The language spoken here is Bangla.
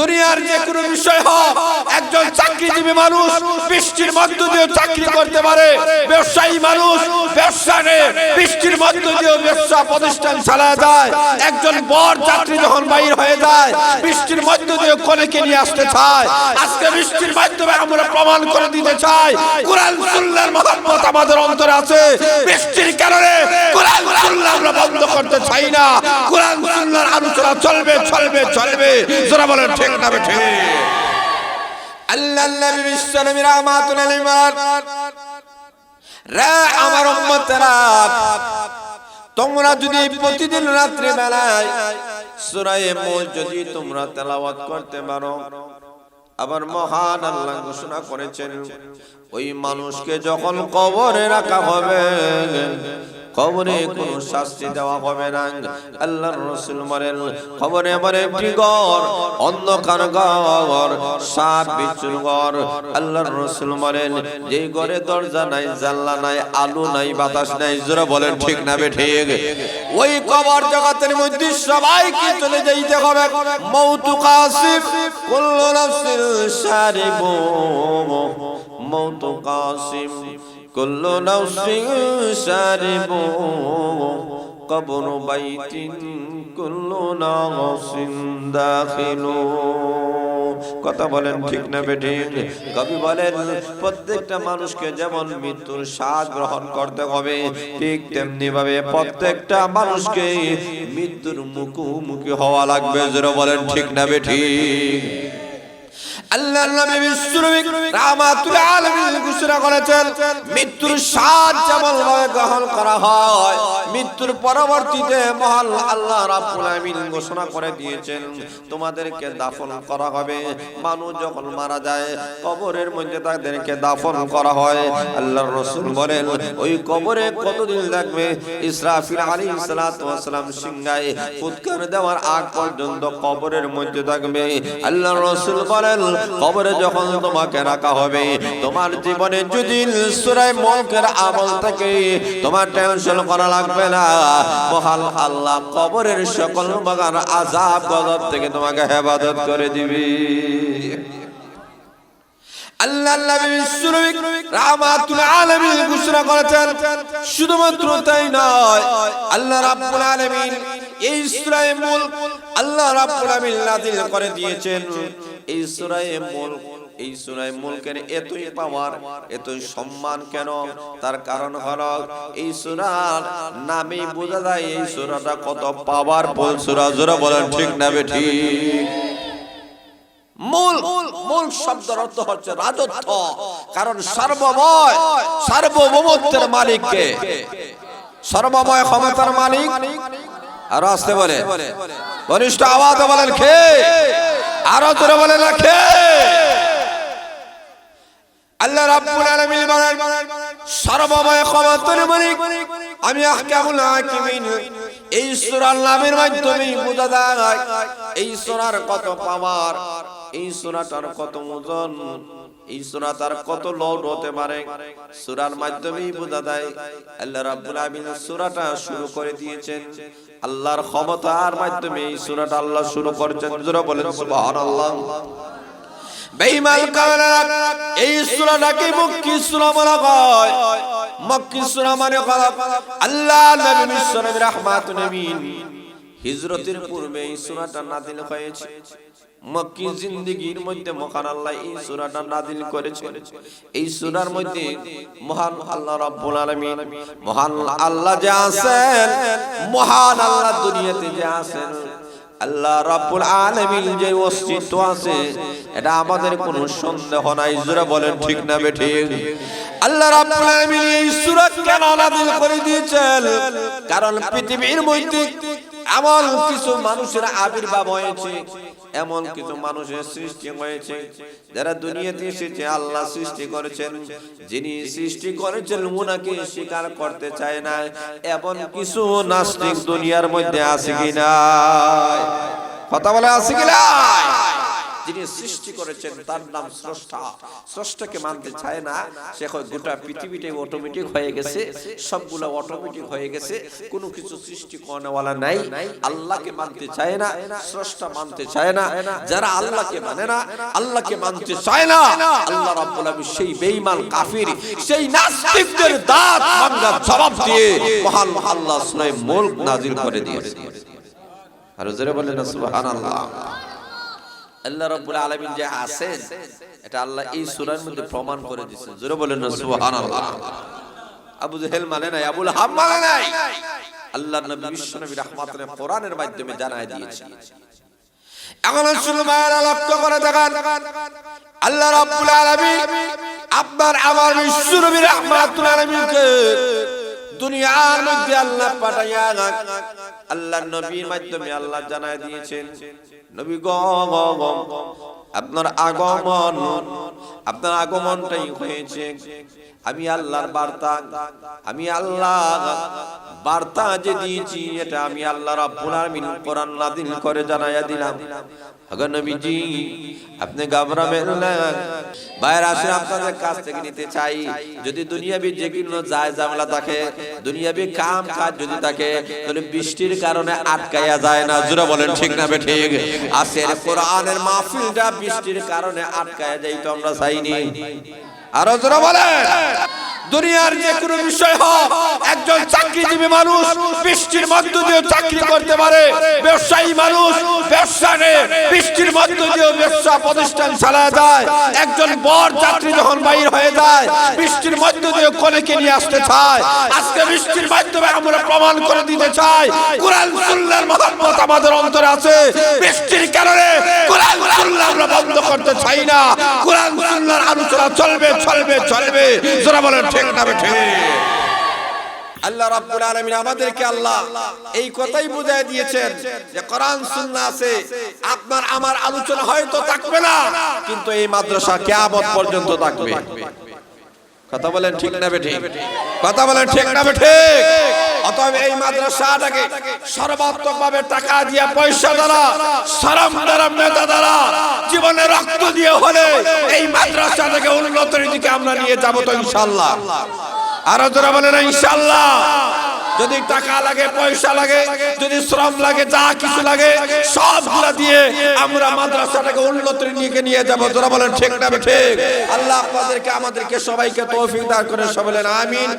দুনিয়ার যে কোনো বিষয় হোক, একজন চাকরিজীবী মানুষ বৃষ্টির মধ্য দিয়ে চাকরি করতে পারে। ব্যবসায়ী মানুষ ব্যবসাকে বৃষ্টির মধ্য দিয়ে ব্যবসা প্রতিষ্ঠান চালা যায়। একজন বর চাকরি যখন বাইর হয়ে যায়, বৃষ্টির মধ্য দিয়ে কোনেকে নিয়ে আসতে চায়। আজকে বৃষ্টির মাধ্যমে আমরা প্রমাণ করে দিতে চাই, কোরআন, সুন্নাহর মহব্বত আমাদের অন্তরে আছে। বৃষ্টির কারণে কোরআন, সুন্নাহ আমরা বন্ধ করতে চাই না। কোরআন, সুন্নাহর আলোচনা চলবে চলবে চলবে। যারা বলেন ঠিক না আল্লাহ নবী বিশ্বনবী রাহমাতুল আলাইহির রে আমার তোমরা যদি প্রতিদিন রাত্রি বেলায় যদি তোমরা তেলাওয়াত করতে পারো। আবার মহান আল্লাহ ঘোষণা করেছেন, ওই মানুষকে যখন কবরে রাখা হবে কবরে কোনো শাস্তি দেওয়া হবে না। আল্লাহর রাসূল বলেন কবরে আমার একটি ঘর অন্ধকার ঘর সাপ বিচ্ছুর ঘর। আল্লাহর রাসূল বলেন যেই ঘরে দরজা নাই জানলা নাই আলো নাই বাতাস নাই জোরে বলেন ঠিক না বে ঠিক। ওই কবর জগতের মধ্যে সবাইকে চলে যাইতে হবে। মৌতু কাসিফ কুল্লু নাফসিন শারিবু মৌতু কাসিম কুল্লু নাফসিন শারিবু কবর বাইতিন কুল্লু নাফসিন দাখিলু। কথা বলেন ঠিক না বেঠিক? কবি বলেন, প্রত্যেকটা মানুষকে যেমন মৃত্যুর স্বাদ গ্রহণ করতে হবে, ঠিক তেমনি ভাবে প্রত্যেকটা মানুষকে মৃত্যুর মুখোমুখি হওয়া লাগবে। যারা বলেন ঠিক না বেঠিক? আল্লাহ নবী বিশ্বনবী রাহমাতুল আলামিন ঘোষণা করেছেন, মৃত্যুর স্বাদ যেমন ভাবে গ্রহণ করা হয়, মৃত্যুর পরবর্তীতে মহান আল্লাহ রাব্বুল আলামিন ঘোষণা করে দিয়েছেন, তোমাদেরকে দাফন করা হবে। মানুষ যখন মারা যায়, কবরের মধ্যে তাদেরকে দাফন করা হয়। আল্লাহর রাসূল বলেন, ওই কবরে কতদিন লাগবে? ইসরাফিল আলাইহিস সালাতু ওয়াস সিংহায় ফুৎকার দেওয়ার আগ পর্যন্ত কবরের মধ্যে থাকবে। আল্লাহর রাসূল বলেন কবরে যখন তোমাকে রাখা হবে, তোমার জীবনে যদি সূরায়ে মুলকের আমল থেকে, তোমার টেনশন করা লাগবে না। মহান আল্লাহ কবরের সকল বাগান আযাব গজব থেকে তোমাকে হেফাজত করে দিবে। আল্লাহ শুধুমাত্র তাই নয়, আল্লাহ রাব্বুল এই সূরা আল্লাহ রাব্বুল করে দিয়েছেন। এই সূরা মুলক এই সূরায় মুলকের এতই পাওয়ার এতই সম্মান কেন? তার কারণ হলো, এই সূরার নামেই বোঝা যায়, এই সূরাটা কত পাওয়ারফুল সূরা। জোরে বলেন, ঠিক না ঠিক? মূল মূল শব্দের অর্থ হচ্ছে রাজত্ব। কারণ সর্বময়, সার্বভৌমত্বের মালিককে, সর্বময় ক্ষমতার মালিক। আর আসতে বলে ঘনিষ্ঠ আওয়াজ বলেন খে আরও তোরা বলে না আল্লাহ রাব্বুল আলামিন বলেন, সর্বময় ক্ষমতার মালিক আমি আহকামুল হাকিমিন। এই সূরার নামের মাধ্যমে বোঝা যায়, এই সূরার কত পাওয়ার, এই সূরাটার কত ওজন। এই সূরা তার কত লোড হতে পারে? সূরার মাধ্যমেই বোঝা যায়, আল্লাহ রাব্বুল আলামিন সূরাটা শুরু করে দিয়েছেন। আল্লাহর ক্ষমতার মাধ্যমে এই সূরাটা আল্লাহ শুরু করেছেন। জোরে বলেন, সুবহানাল্লাহ। বেঈমান কামেরা এই সূরাটাকে মক্কি সূরা বলা হয়। মক্কি সূরা মানে আল্লাহ নবী বিশ্বনবী রাহমাতুন নবীন হিজরতের পূর্বে এই সূরাটা নাযিল হয়েছে। মক্কি জিন্দেগীর মধ্যে মহান আল্লাহ এই সূরাটা নাযিল করেছেন। এই সূরার মধ্যে মহান আল্লাহ রাব্বুল আলামিন মহান আল্লাহ যে আছেন মহান আল্লাহ দুনিয়াতে যে আছেন। আল্লাহ রাব্বুল আলামিন যে অস্তিত্ব আছে এটা আমাদের কোনো সন্দেহ নাই। জোরে বলেন ঠিক না বে ঠিক আল্লাহ রাব্বুল আলামিন এই সূরা কেন নাযিল করে দিয়েছেন? কারণ পৃথিবীর মধ্যে এমন কিছু মানুষের আবির্ভাব হয়েছে। এমন কিছু মানুষের সৃষ্টি হয়েছে যারা দুনিয়াতে এসেছে আল্লাহ সৃষ্টি করেছেন। যিনি সৃষ্টি করেছেন উনাকে স্বীকার করতে চায় না। এমন কিছু নাস্তিক দুনিয়ার মধ্যে আছে কিনা কথা বলে আছে কিনা যিনি সৃষ্টি করেছেন, তার নাম স্রষ্টা। স্রষ্টাকে মানতে চায় না। সে কয় গোটা পৃথিবীটাই অটোমেটিক হয়ে গেছে, সবগুলো অটোমেটিক হয়ে গেছে, কোনো কিছু সৃষ্টি করানোওয়ালা নাই। আল্লাহকে মানতে চায় না, স্রষ্টা মানতে চায় না। যারা আল্লাহকে মানে না, আল্লাহকে মানতে চায় না, আল্লাহ রাব্বুল আলামিন সেই বেঈমান কাফির, সেই নাস্তিকদের দাঁত ভাঙার জবাব দিয়ে মহান আল্লাহ সূরা মুলক নাজিল করে দিয়েছে। আর জোরে বলেন সুবহানাল্লাহ। আল্লাহ রাব্বুল আলামিন যে আছেন, এটা আল্লাহ এই সূরার মধ্যে প্রমাণ করে দিয়েছে জোরে বলেন না, সুবহানাল্লাহ। আবু জেহেল মানে নাই, আবুল হাম মানে নাই। আল্লাহ নবী, বিশ্ব নবী রাহমাতুল্লাহ কোরআনের মাধ্যমে জানায় দিয়েছে এখন ভাইয়েরা লক্ষ্য করে দেখান, আল্লাহ রাব্বুল আলামিন আপনার আমার বিশ্ব নবী রাহমাতুল্লাহ আলামিনকে দুনিয়ার মধ্যে আল্লাহ পাঠাইয়া আল্লাহ নবীর মাধ্যমে আল্লাহ জানায় দিয়েছেন নবী গ আপনার আগমন আপনার আগমনটাই হয়েছে। আমি আল্লাহর বার্তা আমি আল্লাহ বার্তা যে দিয়েছি এটা আমি আল্লাহ রাব্বুল আলামিন কোরআন নাযিল করে জানাইয়া দিলাম। আগো নবীজি আপনি ঘাবড়াবেন না। বাইরে আসে আপনাদের কাছ থেকে নিতে চাই। যদি দুনিয়াবি যে কোনো যায় জামলা থাকে দুনিয়াবি কাম কাজ যদি থাকে তাহলে বৃষ্টির কারণে আটকায়া যায় না। জোরে বলেন, ঠিক না ঠিক? আসের কোরআনের মাহফিলটা বৃষ্টির কারণে আটকায়া যাই তো আমরা চাইনি। আরও জোরে বলেন। দুনিয়ার যে কোনো বিষয় হোক, একজন চাকরিজীবী মানুষ বৃষ্টির মধ্য দিয়ে চাকরি করতে পারে, ব্যবসায়ী মানুষ ব্যবসা বৃষ্টির মধ্য দিয়ে ব্যবসা প্রতিষ্ঠান চালা যায়, একজন বর যাত্রী যখন বাইর হয়ে যায়, বৃষ্টির মধ্য দিয়ে কোনেকে নিয়ে আসতে চায়, আজকে বৃষ্টির মাধ্যমে আমরা প্রমাণ করে দিতে চাই, কোরআন সুন্নাহর মহব্বত আমাদের অন্তরে আছে, বৃষ্টির কারণে কোরআন সুন্নাহ আমরা বন্ধ করতে চাই না, কোরআন সুন্নাহর আলোচনা চলবে চলবে চলবে যারা বলেন ঠিক আল্লাহ রাব্বুল আলামিন আমাদেরকে আল্লাহ এই কথাই বুঝায় দিয়েছেন যে কোরআন, সুন্নাহ আছে। আপনার, আমার আলোচনা হয়তো থাকবে না, কিন্তু এই মাদ্রাসা কিয়ামত পর্যন্ত থাকবে। কথা বলেন ঠিক না বেঠিক কথা বলেন ঠিক না বেঠিক অতএব এই মাদ্রাসাটাকে সর্বাত্মক ভাবে টাকা দিয়ে পয়সা দ্বারা, সারাম দ্বারা, মেধা দ্বারা, জীবনে রক্ত দিয়ে হলে এই মাদ্রাসাটাকে উন্নতির দিকে আমরা নিয়ে যাব তো ইনশাল্লাহ আরও যারা না ইনশাআল্লাহ। যদি টাকা লাগে, পয়সা লাগে, যদি শ্রম লাগে, যা কিছু লাগে, সবগুলা দিয়ে আমরা মাদ্রাসাটাকে উন্নতির দিকে নিয়ে যাব। যারা বলেন, ঠিক না, ঠিক? আল্লাহ আপনাদেরকে, আমাদেরকে সবাইকে তৌফিক দান করে, সবাই বলেন, আমিন।